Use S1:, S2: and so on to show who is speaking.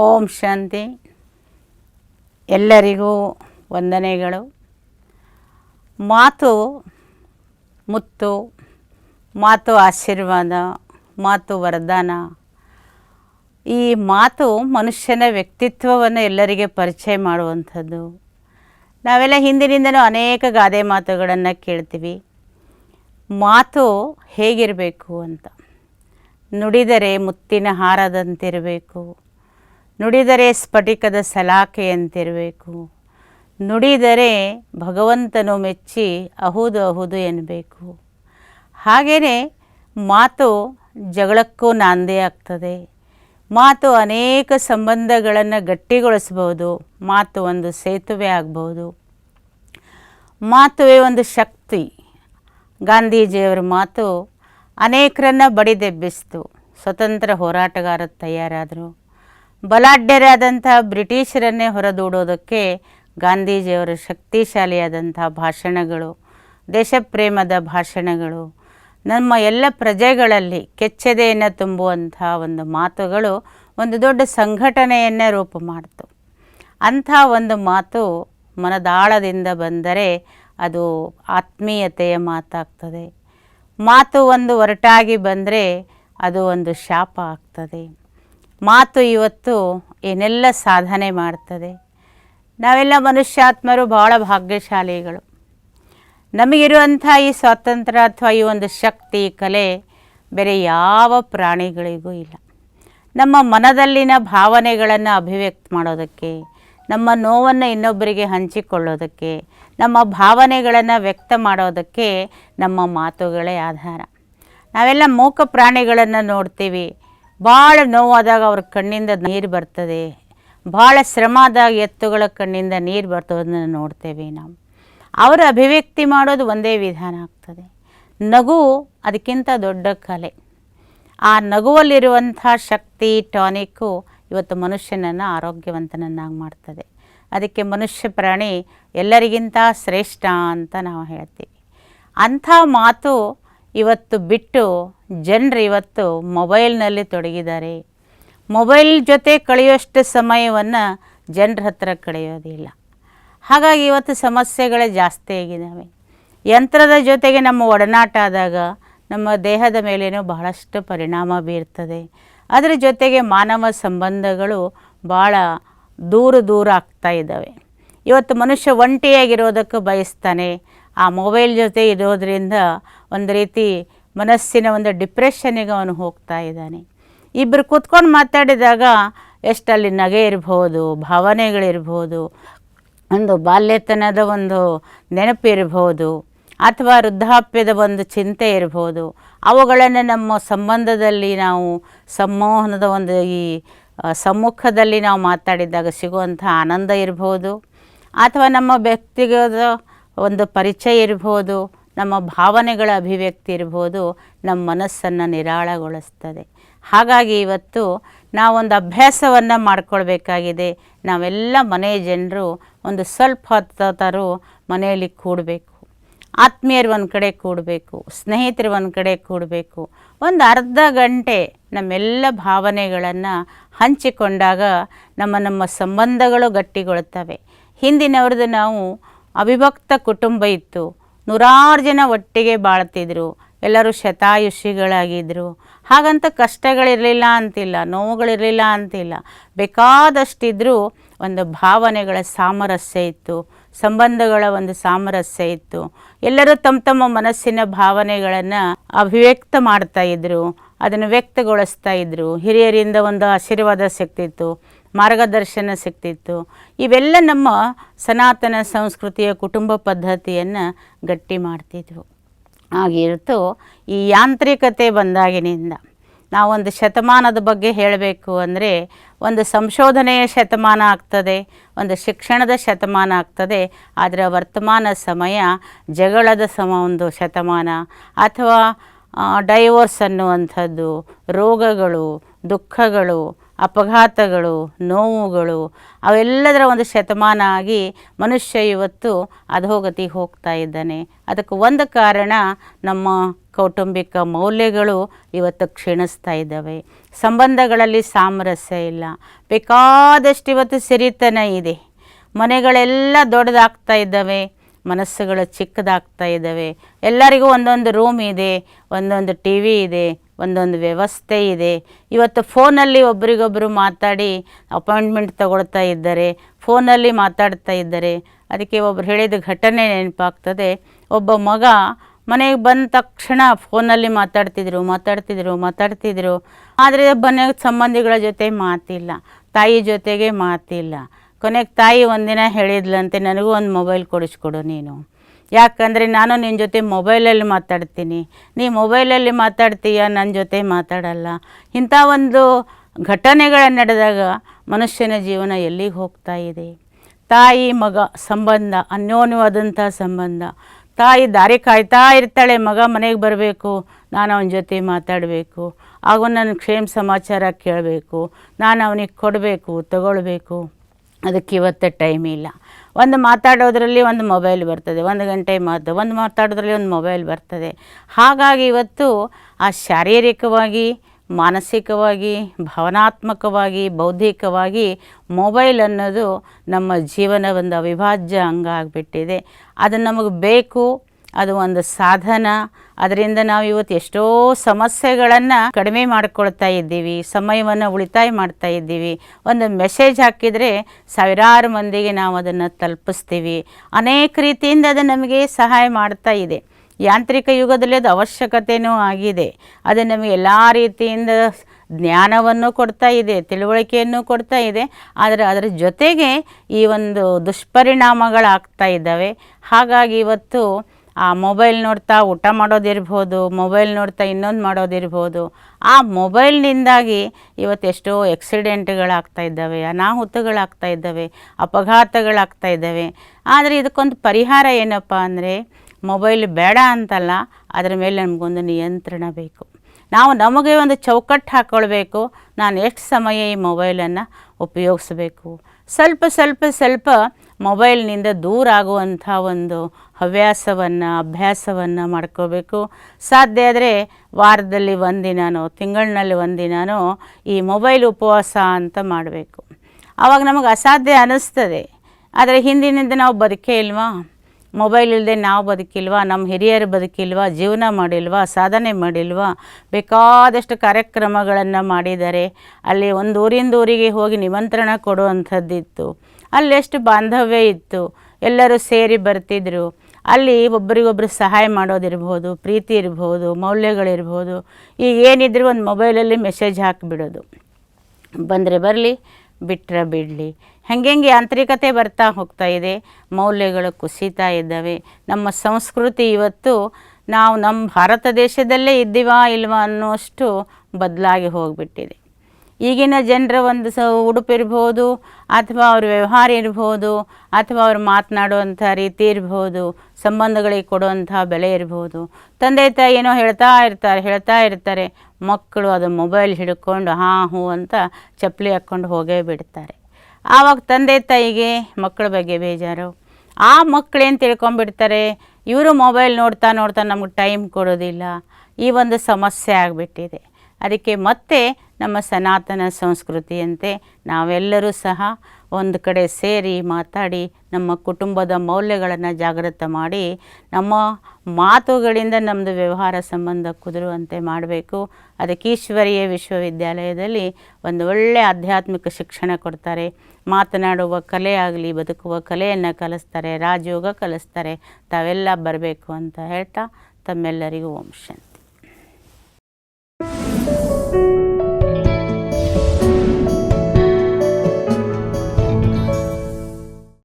S1: ಓಂ ಶಾಂತಿ. ಎಲ್ಲರಿಗೂ ವಂದನೆಗಳು. ಮಾತು ಮುತ್ತು, ಮಾತು ಆಶೀರ್ವಾದ, ಮಾತು ವರದಾನ. ಈ ಮಾತು ಮನುಷ್ಯನ ವ್ಯಕ್ತಿತ್ವವನ್ನು ಎಲ್ಲರಿಗೆ ಪರಿಚಯ ಮಾಡುವಂಥದ್ದು. ನಾವೆಲ್ಲ ಹಿಂದಿನಿಂದಲೂ ಅನೇಕ ಗಾದೆ ಮಾತುಗಳನ್ನು ಕೇಳ್ತೀವಿ. ಮಾತು ಹೇಗಿರಬೇಕು ಅಂತ. ನುಡಿದರೆ ಮುತ್ತಿನ ಹಾರದಂತಿರಬೇಕು. ನುಡಿದರೆ ಸ್ಫಟಿಕದ ಸಲಾಖೆಯಂತಿರಬೇಕು ನುಡಿದರೆ ಭಗವಂತನು ಮೆಚ್ಚಿ ಅಹುದು ಅಹುದು ಎನ್ನಬೇಕು ಹಾಗೆಯೇ ಮಾತು ಜಗಳಕ್ಕೂ ನಾಂದಿ ಆಗ್ತದೆ. ಮಾತು ಅನೇಕ ಸಂಬಂಧಗಳನ್ನು ಗಟ್ಟಿಗೊಳಿಸ್ಬೋದು. ಮಾತು ಒಂದು ಸೇತುವೆ ಆಗ್ಬೋದು. ಮಾತುವೆ ಒಂದು ಶಕ್ತಿ. ಗಾಂಧೀಜಿಯವರ ಮಾತು ಅನೇಕರನ್ನು ಬಡಿದೆಬ್ಬಿಸ್ತು. ಸ್ವತಂತ್ರ ಹೋರಾಟಗಾರ ತಯಾರಾದರು. ಬಲಾಢ್ಯರಾದಂಥ ಬ್ರಿಟಿಷರನ್ನೇ ಹೊರದೂಡೋದಕ್ಕೆ ಗಾಂಧೀಜಿಯವರ ಶಕ್ತಿಶಾಲಿಯಾದಂಥ ಭಾಷಣಗಳು, ದೇಶಪ್ರೇಮದ ಭಾಷಣಗಳು, ನಮ್ಮ ಎಲ್ಲ ಪ್ರಜೆಗಳಲ್ಲಿ ಕೆಚ್ಚೆದೆಯನ್ನು ತುಂಬುವಂಥ ಒಂದು ಮಾತುಗಳು ಒಂದು ದೊಡ್ಡ ಸಂಘಟನೆಯನ್ನೇ ರೂಪು ಮಾಡಿತು. ಅಂಥ ಒಂದು ಮಾತು ಮನದಾಳದಿಂದ ಬಂದರೆ ಅದು ಆತ್ಮೀಯತೆಯ ಮಾತಾಗ್ತದೆ. ಮಾತು ಒಂದು ಒರಟಾಗಿ ಬಂದರೆ ಅದು ಒಂದು ಶಾಪ ಆಗ್ತದೆ. ಮಾತು ಇವತ್ತು ಏನೆಲ್ಲ ಸಾಧನೆ ಮಾಡ್ತದೆ? ನಾವೆಲ್ಲ ಮನುಷ್ಯಾತ್ಮರು ಭಾಳ ಭಾಗ್ಯಶಾಲಿಗಳು. ನಮಗಿರುವಂಥ ಈ ಸ್ವಾತಂತ್ರ್ಯ ಅಥವಾ ಈ ಒಂದು ಶಕ್ತಿ, ಕಲೆ ಬೇರೆ ಯಾವ ಪ್ರಾಣಿಗಳಿಗೂ ಇಲ್ಲ. ನಮ್ಮ ಮನದಲ್ಲಿನ ಭಾವನೆಗಳನ್ನು ಅಭಿವ್ಯಕ್ತ ಮಾಡೋದಕ್ಕೆ, ನಮ್ಮ ನೋವನ್ನು ಇನ್ನೊಬ್ಬರಿಗೆ ಹಂಚಿಕೊಳ್ಳೋದಕ್ಕೆ, ನಮ್ಮ ಭಾವನೆಗಳನ್ನು ವ್ಯಕ್ತ ಮಾಡೋದಕ್ಕೆ ನಮ್ಮ ಮಾತುಗಳೇ ಆಧಾರ. ನಾವೆಲ್ಲ ಮೂಕ ಪ್ರಾಣಿಗಳನ್ನು ನೋಡ್ತೀವಿ. ಭಾಳ ನೋವಾದಾಗ ಅವ್ರ ಕಣ್ಣಿಂದ ನೀರು ಬರ್ತದೆ. ಭಾಳ ಶ್ರಮ ಆದಾಗ ಎತ್ತುಗಳ ಕಣ್ಣಿಂದ ನೀರು ಬರ್ತದನ್ನ ನೋಡ್ತೇವೆ ನಾವು. ಅವರ ಅಭಿವ್ಯಕ್ತಿ ಮಾಡೋದು ಒಂದೇ ವಿಧಾನ ಆಗ್ತದೆ. ನಗು ಅದಕ್ಕಿಂತ ದೊಡ್ಡ ಕಲೆ. ಆ ನಗುವಲ್ಲಿರುವಂಥ ಶಕ್ತಿ, ಟಾನಿಕ್ಕು ಇವತ್ತು ಮನುಷ್ಯನನ್ನು ಆರೋಗ್ಯವಂತನನ್ನಾಗಿ ಮಾಡ್ತದೆ. ಅದಕ್ಕೆ ಮನುಷ್ಯ ಪ್ರಾಣಿ ಎಲ್ಲರಿಗಿಂತ ಶ್ರೇಷ್ಠ ಅಂತ ನಾವು ಹೇಳ್ತೀವಿ. ಅಂಥ ಮಾತು ಇವತ್ತು ಬಿಟ್ಟು ಜನರು ಇವತ್ತು ಮೊಬೈಲ್ನಲ್ಲಿ ತೊಡಗಿದ್ದಾರೆ. ಮೊಬೈಲ್ ಜೊತೆ ಕಳೆಯುವಷ್ಟು ಸಮಯವನ್ನು ಜನರ ಹತ್ರ ಕಳೆಯೋದಿಲ್ಲ. ಹಾಗಾಗಿ ಇವತ್ತು ಸಮಸ್ಯೆಗಳೇ ಜಾಸ್ತಿ ಆಗಿದ್ದಾವೆ. ಯಂತ್ರದ ಜೊತೆಗೆ ನಮ್ಮ ಒಡನಾಟ ಆದಾಗ ನಮ್ಮ ದೇಹದ ಮೇಲೇನೂ ಬಹಳಷ್ಟು ಪರಿಣಾಮ ಬೀರ್ತದೆ. ಅದರ ಜೊತೆಗೆ ಮಾನವ ಸಂಬಂಧಗಳು ಭಾಳ ದೂರ ದೂರ ಆಗ್ತಾ ಇದ್ದಾವೆ. ಇವತ್ತು ಮನುಷ್ಯ ಒಂಟಿಯಾಗಿರೋದಕ್ಕೆ ಬಯಸ್ತಾನೆ. ಆ ಮೊಬೈಲ್ ಜೊತೆ ಇರೋದರಿಂದ ಒಂದು ರೀತಿ ಮನಸ್ಸಿನ ಒಂದು ಡಿಪ್ರೆಷನ್ನಿಗೆ ಅವನು ಹೋಗ್ತಾ ಇದ್ದಾನೆ. ಇಬ್ಬರು ಕೂತ್ಕೊಂಡು ಮಾತಾಡಿದಾಗ ಎಷ್ಟಲ್ಲಿ ನಗೆ ಇರ್ಬೋದು ಭಾವನೆಗಳಿರ್ಬೋದು ಒಂದು ಬಾಲ್ಯತನದ ಒಂದು ನೆನಪಿರ್ಬೋದು ಅಥವಾ ವೃದ್ಧಾಪ್ಯದ ಒಂದು ಚಿಂತೆ ಇರ್ಬೋದು, ಅವುಗಳನ್ನು ನಮ್ಮ ಸಂಬಂಧದಲ್ಲಿ ನಾವು ಸಂಮೋಹನದ ಒಂದು ಈ ಸಮ್ಮುಖದಲ್ಲಿ ನಾವು ಮಾತಾಡಿದಾಗ ಸಿಗುವಂಥ ಆನಂದ ಇರ್ಬೋದು, ಅಥವಾ ನಮ್ಮ ವ್ಯಕ್ತಿಗತ ಒಂದು ಪರಿಚಯ ಇರ್ಬೋದು ನಮ್ಮ ಭಾವನೆಗಳ ಅಭಿವ್ಯಕ್ತಿ ಇರ್ಬೋದು ನಮ್ಮ ಮನಸ್ಸನ್ನು ನಿರಾಳಗೊಳಿಸ್ತದೆ. ಹಾಗಾಗಿ ಇವತ್ತು ನಾವೊಂದು ಅಭ್ಯಾಸವನ್ನು ಮಾಡ್ಕೊಳ್ಬೇಕಾಗಿದೆ. ನಾವೆಲ್ಲ ಮನೆಯ ಜನರು ಒಂದು ಸ್ವಲ್ಪ ಹೊತ್ತಾದರೂ ಮನೆಯಲ್ಲಿ ಕೂಡಬೇಕು. ಆತ್ಮೀಯರು ಒಂದು ಕಡೆ ಕೂಡಬೇಕು. ಸ್ನೇಹಿತರು ಒಂದು ಕಡೆ ಕೂಡಬೇಕು. ಒಂದು ಅರ್ಧ ಗಂಟೆ ನಮ್ಮೆಲ್ಲ ಭಾವನೆಗಳನ್ನು ಹಂಚಿಕೊಂಡಾಗ ನಮ್ಮ ನಮ್ಮ ಸಂಬಂಧಗಳು ಗಟ್ಟಿಗೊಳ್ತವೆ. ಹಿಂದಿನವ್ರದ್ದು ನಾವು ಅವಿಭಕ್ತ ಕುಟುಂಬ ಇತ್ತು. ನೂರಾರು ಜನ ಒಟ್ಟಿಗೆ ಬಾಳ್ತಿದ್ರು. ಎಲ್ಲರೂ ಶತಾಯುಷಿಗಳಾಗಿದ್ದರು ಹಾಗಂತ ಕಷ್ಟಗಳಿರಲಿಲ್ಲ ಅಂತಿಲ್ಲ, ನೋವುಗಳಿರಲಿಲ್ಲ ಅಂತಿಲ್ಲ. ಬೇಕಾದಷ್ಟಿದ್ರೂ ಒಂದು ಭಾವನೆಗಳ ಸಾಮರಸ್ಯ ಇತ್ತು, ಸಂಬಂಧಗಳ ಒಂದು ಸಾಮರಸ್ಯ ಇತ್ತು. ಎಲ್ಲರೂ ತಮ್ಮ ತಮ್ಮ ಮನಸ್ಸಿನ ಭಾವನೆಗಳನ್ನು ಅಭಿವ್ಯಕ್ತ ಮಾಡ್ತಾ ಇದ್ದರು ಅದನ್ನು ವ್ಯಕ್ತಗೊಳಿಸ್ತಾ ಇದ್ದರು ಹಿರಿಯರಿಂದ ಒಂದು ಆಶೀರ್ವಾದ ಸಿಗ್ತಿತ್ತು. ಮಾರ್ಗದರ್ಶನ ಸಿಕ್ತಿತ್ತು ಇವೆಲ್ಲ ನಮ್ಮ ಸನಾತನ ಸಂಸ್ಕೃತಿಯ ಕುಟುಂಬ ಪದ್ಧತಿಯನ್ನು ಗಟ್ಟಿ ಮಾಡ್ತಿದ್ವು. ಆಗಿರ್ತು ಈ ಯಾಂತ್ರಿಕತೆ ಬಂದಾಗಿನಿಂದ ನಾವೊಂದು ಶತಮಾನದ ಬಗ್ಗೆ ಹೇಳಬೇಕು ಅಂದರೆ ಒಂದು ಸಂಶೋಧನೆಯ ಶತಮಾನ ಆಗ್ತದೆ, ಒಂದು ಶಿಕ್ಷಣದ ಶತಮಾನ ಆಗ್ತದೆ, ಆದರೆ ವರ್ತಮಾನ ಸಮಯ ಜಗಳದ ಸಮ ಒಂದು ಶತಮಾನ ಅಥವಾ ಡೈವೋರ್ಸ್ ಅನ್ನುವಂಥದ್ದು, ರೋಗಗಳು, ದುಃಖಗಳು ಅಪಘಾತಗಳು, ನೋವುಗಳು, ಅವೆಲ್ಲದರ ಒಂದು ಶತಮಾನ ಆಗಿ ಮನುಷ್ಯ ಇವತ್ತು ಅಧೋಗತಿಗೆ ಹೋಗ್ತಾ ಇದ್ದಾನೆ. ಅದಕ್ಕೆ ಒಂದು ಕಾರಣ, ನಮ್ಮ ಕೌಟುಂಬಿಕ ಮೌಲ್ಯಗಳು ಇವತ್ತು ಕ್ಷೀಣಿಸ್ತಾ ಇದ್ದಾವೆ. ಸಂಬಂಧಗಳಲ್ಲಿ ಸಾಮರಸ್ಯ ಇಲ್ಲ. ಬೇಕಾದಷ್ಟು ಇವತ್ತು ಸಿರಿತನ ಇದೆ. ಮನೆಗಳೆಲ್ಲ ದೊಡ್ಡದಾಗ್ತಾ ಇದ್ದಾವೆ. ಮನಸ್ಸುಗಳು ಚಿಕ್ಕದಾಗ್ತಾ ಇದ್ದಾವೆ. ಎಲ್ಲರಿಗೂ ಒಂದೊಂದು ರೂಮ್ ಇದೆ, ಒಂದೊಂದು ಟಿ ವಿ ಇದೆ ಒಂದೊಂದು ವ್ಯವಸ್ಥೆ ಇದೆ. ಇವತ್ತು ಫೋನಲ್ಲಿ ಒಬ್ರಿಗೊಬ್ಬರು ಮಾತಾಡಿ ಅಪಾಯಿಂಟ್ಮೆಂಟ್ ತಗೊಳ್ತಾ ಇದ್ದಾರೆ, ಫೋನಲ್ಲಿ ಮಾತಾಡ್ತಾ ಇದ್ದಾರೆ, ಅದಕ್ಕೆ ಒಬ್ರು ಹೇಳಿದ ಘಟನೆ ನೆನಪಾಗ್ತದೆ. ಒಬ್ಬ ಮಗ ಮನೆಗೆ ಬಂದ ತಕ್ಷಣ ಫೋನಲ್ಲಿ ಮಾತಾಡ್ತಿದ್ರು ಮಾತಾಡ್ತಿದ್ರು ಮಾತಾಡ್ತಿದ್ರು. ಆದರೆ ಮನೆ ಸಂಬಂಧಿಗಳ ಜೊತೆ ಮಾತಿಲ್ಲ, ತಾಯಿ ಜೊತೆಗೆ ಮಾತಿಲ್ಲ. ಕೊನೆಗೆ ತಾಯಿ ಒಂದಿನ ಹೇಳಿದ್ಲಂತೆ, ನನಗೂ ಒಂದು ಮೊಬೈಲ್ ಕೊಡಿಸ್ಕೊಡು ನೀನು. ಯಾಕಂದರೆ ನಾನು ನಿನ್ನ ಜೊತೆ ಮೊಬೈಲಲ್ಲಿ ಮಾತಾಡ್ತೀನಿ. ನೀ ಮೊಬೈಲಲ್ಲಿ ಮಾತಾಡ್ತೀಯ? ನನ್ನ ಜೊತೆ ಮಾತಾಡಲ್ಲ. ಇಂಥ ಒಂದು ಘಟನೆಗಳು ನಡೆದಾಗ ಮನುಷ್ಯನ ಜೀವನ ಎಲ್ಲಿಗೆ ಹೋಗ್ತಾ ಇದೆ? ತಾಯಿ, ಮಗ ಸಂಬಂಧ, ಅನ್ಯೋನ್ಯವಾದಂಥ ಸಂಬಂಧ. ತಾಯಿ ದಾರಿ ಕಾಯ್ತಾ ಇರ್ತಾಳೆ, ಮಗ ಮನೆಗೆ ಬರಬೇಕು, ನಾನು ಅವನ ಜೊತೆ ಮಾತಾಡಬೇಕು. ಆಗ ನನ್ನ ಕ್ಷೇಮ ಸಮಾಚಾರ ಕೇಳಬೇಕು, ನಾನು ಅವನಿಗೆ ಕೊಡಬೇಕು, ತಗೊಳ್ಬೇಕು. ಅದಕ್ಕೆ ಇವತ್ತು ಟೈಮ್ ಇಲ್ಲ. ಒಂದು ಮಾತಾಡೋದರಲ್ಲಿ ಒಂದು ಮೊಬೈಲ್ ಬರ್ತದೆ, ಒಂದು ಗಂಟೆ ಮಾತು, ಒಂದು ಮಾತಾಡೋದ್ರಲ್ಲಿ ಒಂದು ಮೊಬೈಲ್ ಬರ್ತದೆ. ಹಾಗಾಗಿ ಇವತ್ತು ಆ ಶಾರೀರಿಕವಾಗಿ, ಮಾನಸಿಕವಾಗಿ, ಭಾವನಾತ್ಮಕವಾಗಿ, ಬೌದ್ಧಿಕವಾಗಿ ಮೊಬೈಲ್ ಅನ್ನೋದು ನಮ್ಮ ಜೀವನ ಒಂದು ಅವಿಭಾಜ್ಯ ಅಂಗ ಆಗಿಬಿಟ್ಟಿದೆ. ಅದು ನಮಗೆ ಬೇಕು ಅದು ಒಂದು ಸಾಧನ. ಅದರಿಂದ ನಾವು ಇವತ್ತು ಎಷ್ಟೋ ಸಮಸ್ಯೆಗಳನ್ನು ಕಡಿಮೆ ಮಾಡ್ಕೊಳ್ತಾ ಇದ್ದೀವಿ, ಸಮಯವನ್ನು ಉಳಿತಾಯ ಮಾಡ್ತಾ ಇದ್ದೀವಿ. ಒಂದು ಮೆಸೇಜ್ ಹಾಕಿದರೆ ಸಾವಿರಾರು ಮಂದಿಗೆ ನಾವು ಅದನ್ನು ತಲುಪಿಸ್ತೀವಿ. ಅನೇಕ ರೀತಿಯಿಂದ ಅದು ನಮಗೆ ಸಹಾಯ ಮಾಡ್ತಾ ಇದೆ. ಯಾಂತ್ರಿಕ ಯುಗದಲ್ಲಿ ಅದು ಅವಶ್ಯಕತೆಯೂ ಆಗಿದೆ. ಅದು ನಮಗೆ ಎಲ್ಲ ರೀತಿಯಿಂದ ಜ್ಞಾನವನ್ನು ಕೊಡ್ತಾ ಇದೆ, ತಿಳುವಳಿಕೆಯನ್ನು ಕೊಡ್ತಾ ಇದೆ. ಆದರೆ ಅದರ ಜೊತೆಗೆ ಈ ಒಂದು ದುಷ್ಪರಿಣಾಮಗಳಾಗ್ತಾ ಇದ್ದಾವೆ. ಹಾಗಾಗಿ ಇವತ್ತು ಆ ಮೊಬೈಲ್ ನೋಡ್ತಾ ಊಟ ಮಾಡೋದಿರ್ಬೋದು, ಮೊಬೈಲ್ ನೋಡ್ತಾ ಇನ್ನೊಂದು ಮಾಡೋದಿರ್ಬೋದು, ಆ ಮೊಬೈಲ್ನಿಂದಾಗಿ ಇವತ್ತೆಷ್ಟೋ ಎಕ್ಸಿಡೆಂಟ್ಗಳಾಗ್ತಾ ಇದ್ದಾವೆ, ಅನಾಹುತಗಳಾಗ್ತಾ ಇದ್ದಾವೆ, ಅಪಘಾತಗಳಾಗ್ತಾ ಇದ್ದಾವೆ. ಆದರೆ ಇದಕ್ಕೊಂದು ಪರಿಹಾರ ಏನಪ್ಪ ಅಂದರೆ, ಮೊಬೈಲ್ ಬೇಡ ಅಂತಲ್ಲ, ಅದರ ಮೇಲೆ ನಮಗೊಂದು ನಿಯಂತ್ರಣ ಬೇಕು. ನಾವು ನಮಗೆ ಒಂದು ಚೌಕಟ್ಟು ಹಾಕ್ಕೊಳ್ಬೇಕು ನಾನು ಎಷ್ಟು ಸಮಯ ಈ ಮೊಬೈಲನ್ನು ಉಪಯೋಗಿಸ್ಬೇಕು? ಸ್ವಲ್ಪ ಸ್ವಲ್ಪ ಸ್ವಲ್ಪ ಮೊಬೈಲ್ನಿಂದ ದೂರ ಆಗುವಂಥ ಒಂದು ಹವ್ಯಾಸವನ್ನು, ಅಭ್ಯಾಸವನ್ನು ಮಾಡ್ಕೋಬೇಕು. ಸಾಧ್ಯ ಆದರೆ ವಾರದಲ್ಲಿ ಒಂದಿನನೋ ತಿಂಗಳಿನಲ್ಲಿ ಒಂದಿನನೋ ಈ ಮೊಬೈಲ್ ಉಪವಾಸ ಅಂತ ಮಾಡಬೇಕು. ಆವಾಗ ನಮಗೆ ಅಸಾಧ್ಯ ಅನ್ನಿಸ್ತದೆ. ಆದರೆ ಹಿಂದಿನಿಂದ ನಾವು ಬದುಕೇ ಇಲ್ವಾ? ಮೊಬೈಲ್ ಇಲ್ಲದೆ ನಾವು ಬದುಕಿಲ್ವಾ? ನಮ್ಮ ಹಿರಿಯರು ಬದುಕಿಲ್ವಾ? ಜೀವನ ಮಾಡಿಲ್ವಾ? ಸಾಧನೆ ಮಾಡಿಲ್ವಾ? ಬೇಕಾದಷ್ಟು ಕಾರ್ಯಕ್ರಮಗಳನ್ನು ಮಾಡಿದ್ದಾರೆ ಅಲ್ಲಿ ಒಂದು ಊರಿಂದ ಊರಿಗೆ ಹೋಗಿ ನಿಮಂತ್ರಣ ಕೊಡುವಂಥದ್ದಿತ್ತು. ಅಲ್ಲೆಷ್ಟು ಬಾಂಧವ್ಯ ಇತ್ತು. ಎಲ್ಲರೂ ಸೇರಿ ಬರ್ತಿದ್ರು. ಅಲ್ಲಿ ಒಬ್ಬರಿಗೊಬ್ಬರು ಸಹಾಯ ಮಾಡೋದಿರ್ಬೋದು, ಪ್ರೀತಿ ಇರ್ಬೋದು, ಮೌಲ್ಯಗಳಿರ್ಬೋದು. ಈಗ ಏನಿದ್ರು ಒಂದು ಮೊಬೈಲಲ್ಲಿ ಮೆಸೇಜ್ ಹಾಕಿಬಿಡೋದು. ಬಂದರೆ ಬರಲಿ ಬಿಟ್ಟರೆ ಬಿಡಲಿ. ಹೆಂಗೆಂಗೆ ಯಾಂತ್ರಿಕತೆ ಬರ್ತಾ ಹೋಗ್ತಾ ಇದೆ, ಮೌಲ್ಯಗಳು ಕುಸಿತಾ ಇದ್ದಾವೆ. ನಮ್ಮ ಸಂಸ್ಕೃತಿ ಇವತ್ತು ನಾವು ನಮ್ಮ ಭಾರತ ದೇಶದಲ್ಲೇ ಇದ್ದೀವಾ ಇಲ್ವಾ ಅನ್ನೋಷ್ಟು ಬದಲಾಗಿ ಹೋಗಿಬಿಟ್ಟಿದೆ. ಈಗಿನ ಜನರ ಒಂದು ಸ ಉಡುಪಿರ್ಬೋದು ಅಥವಾ ಅವ್ರ ವ್ಯವಹಾರ ಇರ್ಬೋದು, ಅಥವಾ ಅವ್ರು ಮಾತನಾಡುವಂಥ ರೀತಿ ಇರ್ಬೋದು, ಸಂಬಂಧಗಳಿಗೆ ಕೊಡುವಂಥ ಬೆಲೆ ಇರ್ಬೋದು. ತಂದೆ ತಾಯಿ ಏನೋ ಹೇಳ್ತಾ ಇರ್ತಾರೆ ಹೇಳ್ತಾ ಇರ್ತಾರೆ, ಮಕ್ಕಳು ಅದು ಮೊಬೈಲ್ ಹಿಡ್ಕೊಂಡು ಹಾ ಹೂ ಅಂತ ಚಪ್ಪಲಿ ಹಾಕ್ಕೊಂಡು ಹೋಗೇ ಬಿಡ್ತಾರೆ. ಆವಾಗ ತಂದೆ ತಾಯಿಗೆ ಮಕ್ಕಳ ಬಗ್ಗೆ ಬೇಜಾರು. ಆ ಮಕ್ಕಳೇನು ತಿಳ್ಕೊಂಬಿಡ್ತಾರೆ ಇವರು ಮೊಬೈಲ್ ನೋಡ್ತಾ ನೋಡ್ತಾ ನಮಗೆ ಟೈಮ್ ಕೊಡೋದಿಲ್ಲ. ಈ ಒಂದು ಸಮಸ್ಯೆ ಆಗಿಬಿಟ್ಟಿದೆ. ಅದಕ್ಕೆ ಮತ್ತೆ ನಮ್ಮ ಸನಾತನ ಸಂಸ್ಕೃತಿಯಂತೆ ನಾವೆಲ್ಲರೂ ಸಹ ಒಂದು ಕಡೆ ಸೇರಿ ಮಾತಾಡಿ ನಮ್ಮ ಕುಟುಂಬದ ಮೌಲ್ಯಗಳನ್ನು ಜಾಗೃತ ಮಾಡಿ ನಮ್ಮ ಮಾತುಗಳಿಂದ ನಮ್ಮದು ವ್ಯವಹಾರ ಸಂಬಂಧ ಕುದುರುವಂತೆ ಮಾಡಬೇಕು. ಅದಕ್ಕೆ ಈಶ್ವರೀಯ ವಿಶ್ವವಿದ್ಯಾಲಯದಲ್ಲಿ ಒಂದು ಒಳ್ಳೆಯ ಆಧ್ಯಾತ್ಮಿಕ ಶಿಕ್ಷಣ ಕೊಡ್ತಾರೆ. ಮಾತನಾಡುವ ಕಲೆ ಆಗಲಿ, ಬದುಕುವ ಕಲೆಯನ್ನು ಕಲಿಸ್ತಾರೆ, ರಾಜಯೋಗ ಕಲಿಸ್ತಾರೆ. ತಾವೆಲ್ಲ ಬರಬೇಕು ಅಂತ ಹೇಳ್ತಾ ತಮ್ಮೆಲ್ಲರಿಗೂ ಶಾಂತಿ